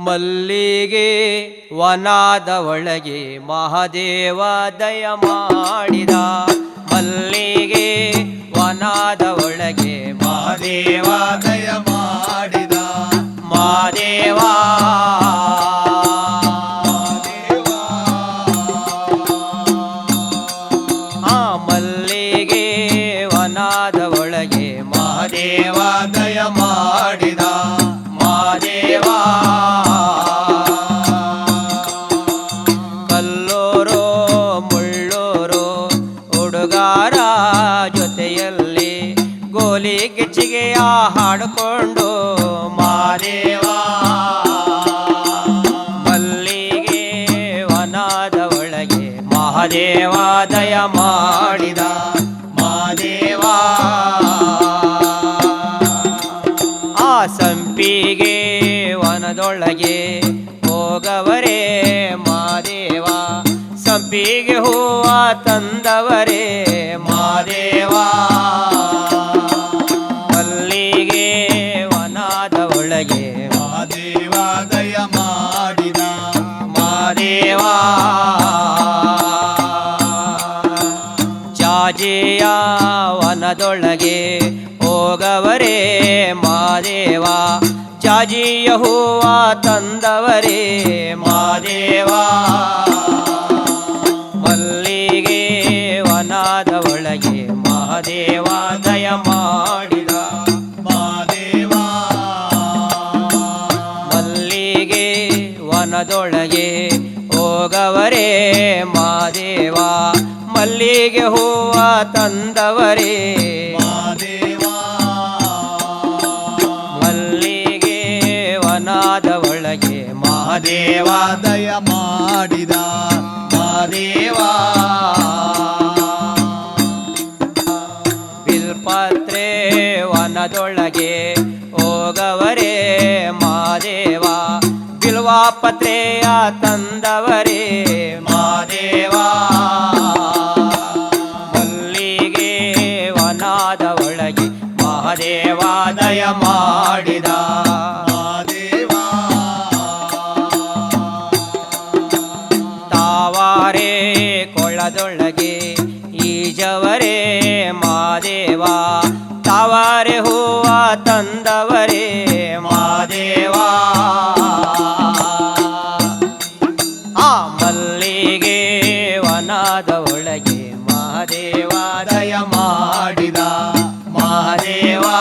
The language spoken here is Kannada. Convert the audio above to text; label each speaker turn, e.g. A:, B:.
A: ಮಲ್ಲಿಗೆ ವನಾದ ಒಳಗೆ ಮಹಾದೇವ ದಯ ಮಾಡಿದ. ಮಲ್ಲಿಗೆ ವನಾದ ಒಳಗೆ ಮಹಾದೇವ
B: ದಯ ಮಾಡಿದ.
A: ಮಹಾದೇವ. ಮಲ್ಲಿಗೆ ವನಾದ ಒಳಗೆ ಮಹಾದೇವ
B: ದಯ
A: ಹಾಡಿಕೊಂಡು, ಮಾದೇವಾ, ಮಲ್ಲಿಗೆ ವನದ ಒಳಗೆ ಮಹಾದೇವ ದಯ ಮಾಡಿದ ಮಾದೇವ. ಆ ಸಂಪಿಗೆ ವನದೊಳಗೆ ಹೋಗವರೇ ಮಾದೇವ. ಸಂಪಿಗೆ ಹೂವ ತಂದವರೇ ಜಾಜಿಯ ವನದೊಳಗೆ ಹೋಗವರೇ ಮಾದೇವ ಜಾಜಿಯ ಹೂವ ತಂದವರೇ ಮಾದೇವ. ಮಲ್ಲಿಗೆ ವನದ ಒಳಗೆ ಮಹಾದೇವ ದಯ ಮಾಡಿದ
B: ಮಾದೇವ.
A: ಮಲ್ಲಿಗೆ ವನದೊಳಗೆ ಹೋಗವರೇ ಮಾದೇವ ಮಲ್ಲಿಗೆ ಹೂವ ತಂದವರೇ.
B: ಮಾದೇವ
A: ಮಲ್ಲಿಗೆ ವನಾದ ಒಳಗೆ ಮಹಾದೇವ
B: ದಯ ಮಾಡಿದ
A: ಮಹಾದೇವ ಬಿಲ್ಪತ್ರೆ ವನದೊಳಗೆ ಹೋಗವರೇ. ಬಿಲ್ವಾಪತ್ರೆಯ ತಂದವರೇ. ಮಾದೇವ, ಮಲ್ಲಿಗೆ ವನಾದ ಒಳಗೆ ಮಹಾದೇವ ದಯ ಮಾಡಿದ. ತಾವಾರೇ ಕೊಳ್ಳದೊಳಗೆ ಈಜವರೇ. ಮಾದೇವ, ತಾವಾರೆ ಹೂವ ತಂದವರೇ ಒಳಗೆ ಮಹಾದೇವ ದಯ
B: ಮಾಡಿದ ಮಹಾದೇವಾ.